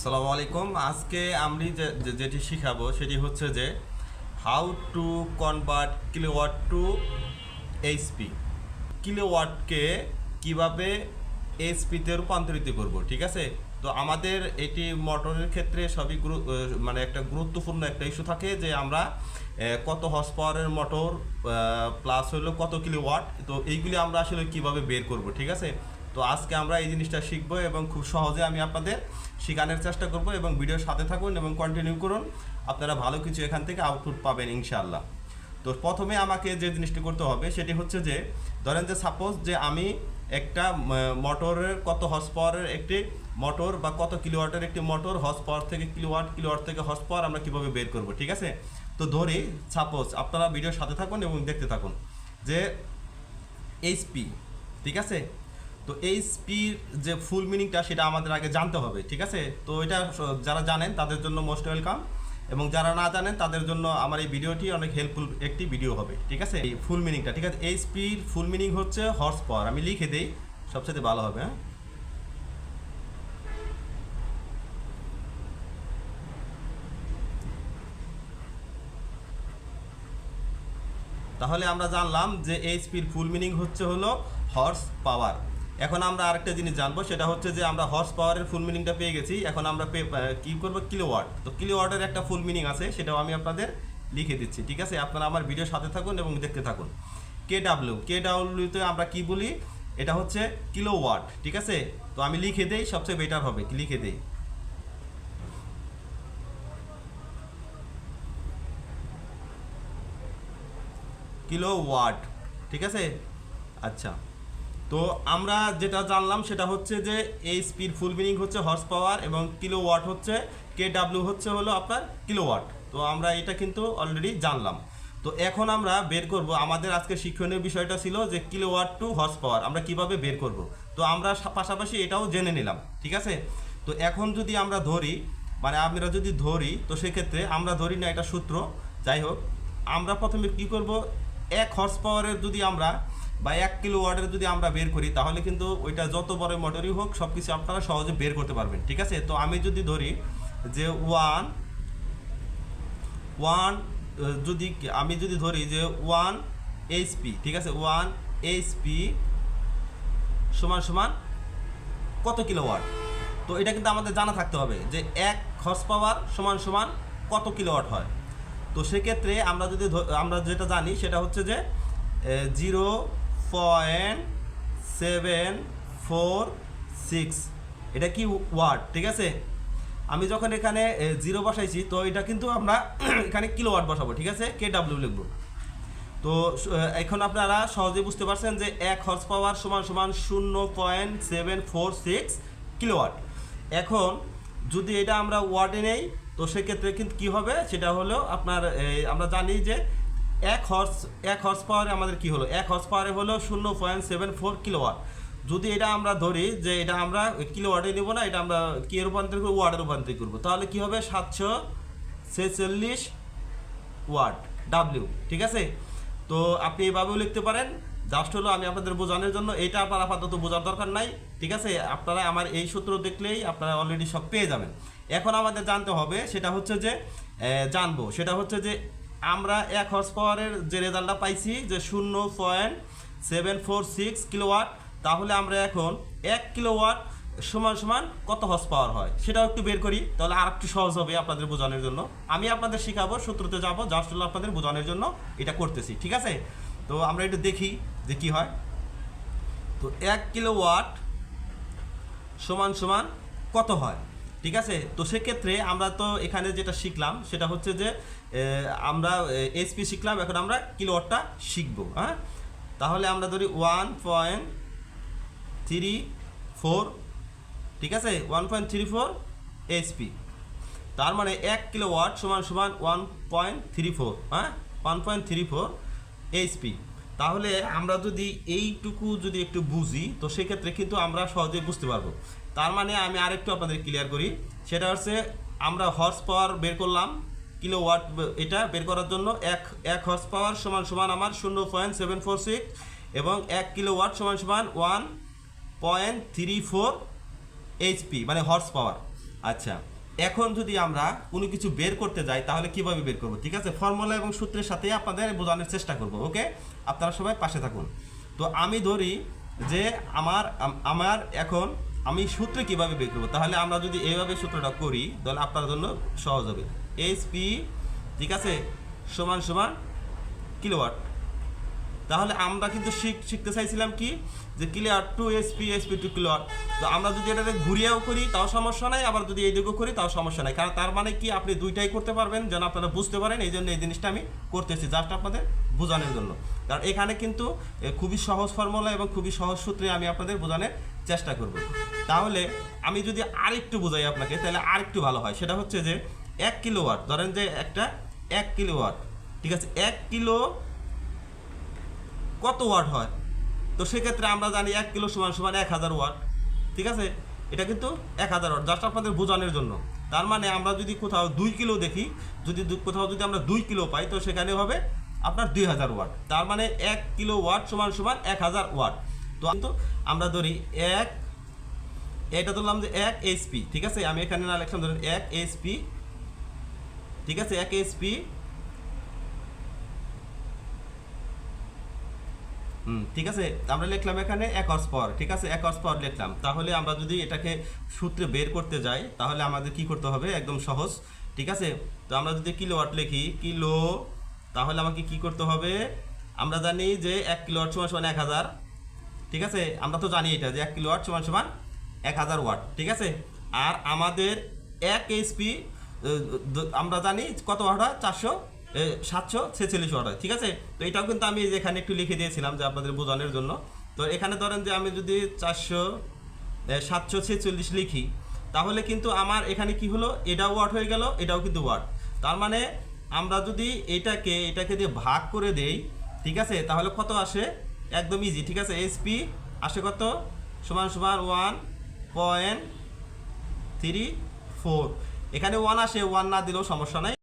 আসসালামু আলাইকুম। আজকে আমি যেটি শিখাবো সেটি হচ্ছে যে how to convert kilowatt to HP কিলোওয়াটকে কীভাবে এইচপিতে রূপান্তরিত করব, ঠিক আছে? তো আমাদের এটি মোটরের ক্ষেত্রে সবই গুরু- মানে একটা গুরুত্বপূর্ণ একটা ইস্যু থাকে যে আমরা কত হর্স পাওয়ারের মোটর প্লাস হলো কত কিলোওয়াট তো এইগুলি আমরা আসলে কীভাবে বের করব, ঠিক আছে? তো আজকে আমরা এই জিনিসটা শিখব এবং খুব সহজে আমি আপনাদের শেখানোর চেষ্টা করব এবং ভিডিওর সাথে থাকুন এবং কন্টিনিউ করুন। আপনারা ভালো কিছু এখান থেকে আউটপুট পাবেন ইনশাআল্লাহ। তো প্রথমে আমাকে যে জিনিসটি করতে হবে সেটি হচ্ছে যে, ধরেন যে সাপোজ যে আমি একটা মোটরের কত হর্স পাওয়ারের একটি মোটর বা কত কিলোওয়াটের একটি মোটর হর্স পাওয়ার থেকে কিলোওয়াট কিলোওয়াট থেকে হর্স পাওয়ার আমরা কীভাবে বের করব, ঠিক আছে? তো ধরি সাপোজ আপনারা ভিডিওর সাথে থাকুন এবং দেখতে থাকুন যে এইচপি ঠিক আছে? তো এইচপির যে ফুল মিনিংটা সেটা আমাদের আগে জানতে হবে, ঠিক আছে? তো এটা, যারা জানেন তাদের জন্য মোস্ট ওয়েলকাম এবং যারা না জানেন তাদের জন্য আমার এই ভিডিওটি অনেক হেল্পফুল একটি ভিডিও হবে, ঠিক আছে? এই ফুল মিনিংটা ঠিক আছে? এইচপির ফুল মিনিং হচ্ছে হর্স পাওয়ার আমি লিখে দিই সবচেয়ে ভালো হবে হ্যাঁ? তাহলে আমরা জানলাম যে এইচপির ফুল মিনিং হচ্ছে হলো হর্স পাওয়ার এখন আমরা আরেকটা জিনিস জানব, সেটা হচ্ছে যে আমরা হর্স পাওয়ারের ফুল মিনিংটা পেয়ে গেছি। এখন আমরা কী করব? কিলোওয়াট তো কিলোওয়াটের একটা ফুল মিনিং আছে, সেটাও আমি আপনাদের লিখে দিচ্ছি, ঠিক আছে? আপনারা আমার ভিডিওর সাথে থাকুন এবং দেখতে থাকুন। কে ডাব্লিউ কে ডাব্লিউতে আমরা কি বলি? এটা হচ্ছে কিলোওয়াট ঠিক আছে? তো আমি লিখে দেই, সবচেয়ে বেটার হবে, লিখে দেই। কিলো ওয়াট ঠিক আছে? আচ্ছা। তো আমরা যেটা জানলাম সেটা হচ্ছে যে এই স্পিড ফুল মিনিং হচ্ছে হর্স পাওয়ার এবং কিলো ওয়াট হচ্ছে কে ডাব্লিউ হচ্ছে হলো আপনার কিলো ওয়াট তো আমরা এটা কিন্তু অলরেডি জানলাম। তো এখন আমরা বের করব, আমাদের আজকে শিক্ষণীয় বিষয়টা ছিল যে kilowatt to horsepower আমরা কীভাবে বের করব? তো আমরা পাশাপাশি এটাও জেনে নিলাম, ঠিক আছে? তো এখন যদি আমরা ধরি মানে আমরা যদি ধরি, তো সেক্ষেত্রে আমরা ধরি না এটা সূত্র, যাই হোক, আমরা প্রথমে কি করব? এক হর্স পাওয়ারের যদি আমরা বা এক কিলো ওয়াটের যদি আমরা বের করি, তাহলে কিন্তু ওইটা যত বড় মোটরই হোক সব কিছু আপনারা সহজে বের করতে পারবেন, ঠিক আছে? তো আমি যদি ধরি যে ওয়ান ওয়ান যদি আমি যদি ধরি যে ওয়ান এইচপি ঠিক আছে? ওয়ান এইচপি সমান সমান কত কিলোওয়াট তো এটা কিন্তু আমাদের জানা থাকতে হবে যে এক হর্স পাওয়ার সমান সমান কত কিলোওয়াট হয়। তো সেক্ষেত্রে আমরা যদি আমরা যেটা জানি সেটা হচ্ছে যে zero point seven four six এটা কি ওয়াট ঠিক আছে? আমি যখন এখানে জিরো বসাইছি, তো এটা কিন্তু আমরা এখানে কিলোওয়াট বসাবো, ঠিক আছে? কে ডাব্লিউ লিখব। তো এখন আপনারা সহজে বুঝতে পারছেন যে এক হর্স পাওয়ার সমান সমান শূন্য point seven four six kilowatt. এখন, যদি এটা আমরা ওয়ার্ডে নেই, তো সেক্ষেত্রে কিন্তু কি হবে? সেটা হলো আপনার আমরা জানি যে এক হর্স এক হর্স পাওয়ারে আমাদের কি হলো? এক হর্স পাওয়ারে হলো শূন্য পয়েন্ট সেভেন ফোর কিলোওয়াট যদি এটা আমরা ধরি যে এটা আমরা কিলোওয়াটে নেব না, এটা আমরা কি রূপান্তর করব? ওয়ার্ডে রূপান্তর করব। তাহলে কি হবে? সাতশো ছেচল্লিশ ওয়াট ডাব্লিউ ঠিক আছে? তো আপনি এভাবেও লিখতে পারেন। জাস্ট হলো আমি আপনাদের বোঝানোর জন্য, এটা আপনার আপাতত বোঝার দরকার নাই, ঠিক আছে? আপনারা আমার এই সূত্র দেখলেই আপনারা অলরেডি সব পেয়ে যাবেন। এখন আমাদের জানতে হবে, সেটা হচ্ছে যে জানব। সেটা হচ্ছে যে আমরা এক হর্স পাওয়ারের যে রেজাল্টটা পাইছি যে শূন্য point seven four six kilowatt তাহলে আমরা এখন এক কিলোওয়াট সমান সমান কত হর্স পাওয়ার হয়? সেটাও একটু বের করি, তাহলে আর একটু সহজ হবে আপনাদের বোঝানোর জন্য। আমি আপনাদের শেখাবো, সূত্রতে যাব জাস্ট হলো আপনাদের বোঝানোর জন্য এটা করতেছি, ঠিক আছে? তো আমরা একটু দেখি যে কি হয়। তো এক কিলো ওয়াট সমান সমান কত হয়? ঠিক আছে? তো সেক্ষেত্রে আমরা তো এখানে যেটা শিখলাম, সেটা হচ্ছে যে আমরা এসপি শিখলাম, এখন আমরা কিলোওয়াটটা শিখব হ্যাঁ? তাহলে আমরা ধরি ওয়ান পয়েন্ট থ্রি ফোর ঠিক আছে? One point three four HP তার মানে এক কিলো ওয়াট সমান সমান ওয়ান পয়েন্ট থ্রি ফোর হ্যাঁ? One point three four HP তাহলে আমরা যদি এইটুকু যদি একটু বুঝি, তো সেক্ষেত্রে কিন্তু আমরা সহজে বুঝতে পারব। তার মানে আমি আরেকটু আপনাদের ক্লিয়ার করি। সেটা হচ্ছে, আমরা হর্স পাওয়ার বের করলাম কিলো ওয়াট এটা বের করার জন্য এক এক হর্স পাওয়ার সমান সমান আমার শূন্য পয়েন্ট সেভেন ফোর সিক্স এবং এক কিলো ওয়াট সমান সমান one point three four HP মানে হর্স পাওয়ার আচ্ছা এখন যদি আমরা কোনো কিছু বের করতে যাই, তাহলে কীভাবে বের করব? ঠিক আছে? ফর্মুলা এবং সূত্রের সাথে আপনাদের বোঝানোর চেষ্টা করব ওকে আপনারা সবাই পাশে থাকুন। তো আমি ধরি যে আমার আমার এখন আমি সূত্রে কীভাবে বের করব? তাহলে আমরা যদি এইভাবে সূত্রটা করি, তাহলে আপনার জন্য সহজ হবে। এইচ পি ঠিক আছে? সমান সমান কিলোওয়াট। তাহলে আমরা কিন্তু শিখ- শিখতে চাইছিলাম কি? যে clear to SP SP to kilowatt তো আমরা যদি এটাকে ঘুরিয়েও করি, তাও সমস্যা নাই। আবার যদি এইদিকেও করি, তাও সমস্যা নাই। কারণ তার মানে কি? আপনি দুইটাই করতে পারবেন যেন আপনারা বুঝতে পারেন। এই জন্য এই জিনিসটা আমি করতেছি জাস্ট আপনাদের বোঝানোর জন্য। কারণ এখানে কিন্তু খুবই সহজ ফর্মুলা এবং খুবই সহজ সূত্রে আমি আপনাদের বোঝানোর চেষ্টা করব। তাহলে আমি যদি আরেকটু বোঝাই আপনাকে, তাহলে আরেকটু ভালো হয়। সেটা হচ্ছে যে, এক কিলোওয়াট, ধরেন যে একটা এক কিলোওয়াট, ঠিক আছে? এক কিলো কত ওয়াট হয়? তো সেক্ষেত্রে আমরা জানি এক কিলো সমান সমান এক হাজার ওয়াট, ঠিক আছে? এটা কিন্তু এক হাজার ওয়াট জাস্ট আপনাদের বোঝানোর জন্য। তার মানে আমরা যদি কোথাও দুই কিলো দেখি, যদি কোথাও যদি আমরা দুই কিলো পাই, তো সেখানে হবে আপনার দুই হাজার ওয়াট। তার মানে এক কিলো ওয়াট সমান সমান এক হাজার ওয়াট। তো আমরা ধরি এক, এটা ধরলাম যে এক এইচপি ঠিক আছে? আমি এখানে না লিখলাম, ধরেন এক এইচপি ঠিক আছে? এক এইচপি হুম, ঠিক আছে? আমরা লিখলাম এখানে এক হর্স পাওয়ার ঠিক আছে? এক হর্স পাওয়ার লিখলাম। তাহলে আমরা যদি এটাকে সূত্রে বের করতে যাই, তাহলে আমাদের কি করতে হবে? একদম সহজ, ঠিক আছে? তো আমরা যদি কিলোওয়াট লিখি কিলো তাহলে আমাকে কি করতে হবে? আমরা জানি যে এক কিলোওয়াট সমান সমান এক হাজার ঠিক আছে? আমরা তো জানি এটা যে এক কিলো কিলোওয়াট সমান সমান এক হাজার ওয়াট, ঠিক আছে? আর আমাদের এক এইচপি আমরা জানি কত ওয়াট হয়? চারশো সাতশো ছেচল্লিশ ওয়াট হয়, ঠিক আছে? তো এটাও কিন্তু আমি এখানে একটু লিখে দিয়েছিলাম যে আপনাদের বোঝানোর জন্য। তো এখানে ধরেন যে আমি যদি চারশো সাতশো ছেচল্লিশ লিখি, তাহলে কিন্তু আমার এখানে কি হলো? এটাও ওয়াট হয়ে গেল, এটাও কিন্তু ওয়াট। তার মানে আমরা যদি এটাকে এটাকে দিয়ে ভাগ করে দেই, ঠিক আছে? তাহলে কত আসে? একদম ইজি ঠিক আছে? এসপি আসে কত? সমান সমান ওয়ান পয়েন্ট থ্রি ফোর এখানে ওয়ান আসে ওয়ান না দিলেও সমস্যা নাই।